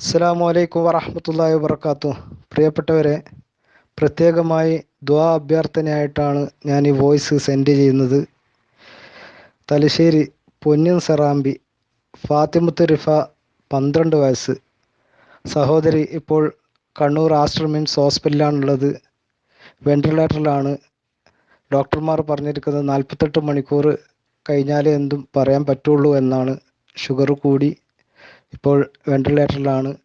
അസ്സാം വലൈക്കും വറഹ്മത്തുള്ളാഹി വാബർക്കാത്തു പ്രിയപ്പെട്ടവരെ പ്രത്യേകമായി ദ്വാ അഭ്യർത്ഥനയായിട്ടാണ് ഞാൻ ഈ വോയിസ് സെൻഡ് ചെയ്യുന്നത്. തലശ്ശേരി പൊന്നിൻ സറാമ്പി ഫാത്തിമുത്ത് റിഫ പന്ത്രണ്ട് വയസ്സ്. സഹോദരി ഇപ്പോൾ കണ്ണൂർ മിംസ് ഹോസ്പിറ്റലിലാണുള്ളത്. വെന്റിലേറ്ററിലാണ് ഡോക്ടർമാർ പറഞ്ഞിരിക്കുന്നത് നാൽപ്പത്തെട്ട് മണിക്കൂർ കഴിഞ്ഞാലേ എന്തും പറയാൻ പറ്റുള്ളൂ എന്നാണ്. ഷുഗർ കൂടി ഇപ്പോൾ വെന്റിലേറ്ററിലാണ്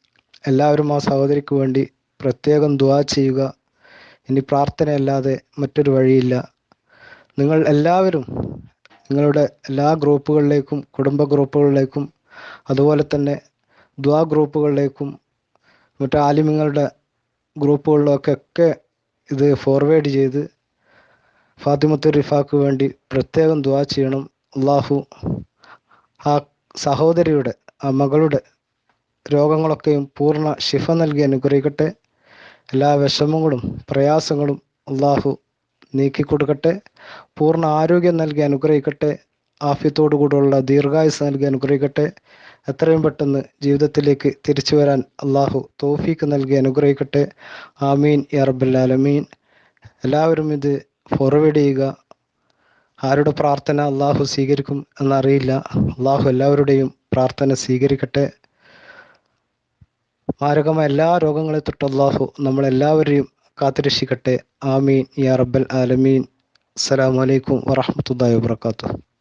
എല്ലാവരും ആ സഹോദരിക്ക് വേണ്ടി പ്രത്യേകം ദുവാ ചെയ്യുക. ഇനി പ്രാർത്ഥനയല്ലാതെ മറ്റൊരു വഴിയില്ല. നിങ്ങൾ എല്ലാവരും നിങ്ങളുടെ എല്ലാ ഗ്രൂപ്പുകളിലേക്കും കുടുംബ ഗ്രൂപ്പുകളിലേക്കും അതുപോലെ തന്നെ ദ്വാ ഗ്രൂപ്പുകളിലേക്കും മറ്റു ആലിമ്യങ്ങളുടെ ഗ്രൂപ്പുകളിലൊക്കെ ഇത് ഫോർവേഡ് ചെയ്ത് ഫാത്തിമത്ത് റിഫാക്ക് വേണ്ടി പ്രത്യേകം ദ്വാ ചെയ്യണം. അള്ളാഹു ആ സഹോദരിയുടെ ആ മകളുടെ രോഗങ്ങളൊക്കെയും പൂർണ ശിഫ നൽകി അനുഗ്രഹിക്കട്ടെ. എല്ലാ വിഷമങ്ങളും പ്രയാസങ്ങളും അള്ളാഹു നീക്കിക്കൊടുക്കട്ടെ. പൂർണ ആരോഗ്യം നൽകി അനുഗ്രഹിക്കട്ടെ. ആഫ്യത്തോടു കൂടെയുള്ള ദീർഘായുസ് നൽകി അനുഗ്രഹിക്കട്ടെ. എത്രയും പെട്ടെന്ന് ജീവിതത്തിലേക്ക് തിരിച്ചു വരാൻ അള്ളാഹു തോഫീക്ക് നൽകി അനുഗ്രഹിക്കട്ടെ. ആമീൻ ഇറബുല്ലാലമീൻ എല്ലാവരും ഇത് ഫോർവേഡ് ചെയ്യുക. ആരുടെ പ്രാർത്ഥന അള്ളാഹു സ്വീകരിക്കും എന്നറിയില്ല. അള്ളാഹു എല്ലാവരുടെയും പ്രാർത്ഥന സ്വീകരിക്കട്ടെ. മാരകമായ എല്ലാ രോഗങ്ങളെ തൊട്ട് അള്ളാഹു നമ്മളെല്ലാവരെയും കാത്തുരക്ഷിക്കട്ടെ. ആമീൻ. യാ റബ്ബൽ ആലമീൻ. അസ്സലാമലൈക്കും വറഹ്മത്തുള്ളാഹി വബറകാതുഹു.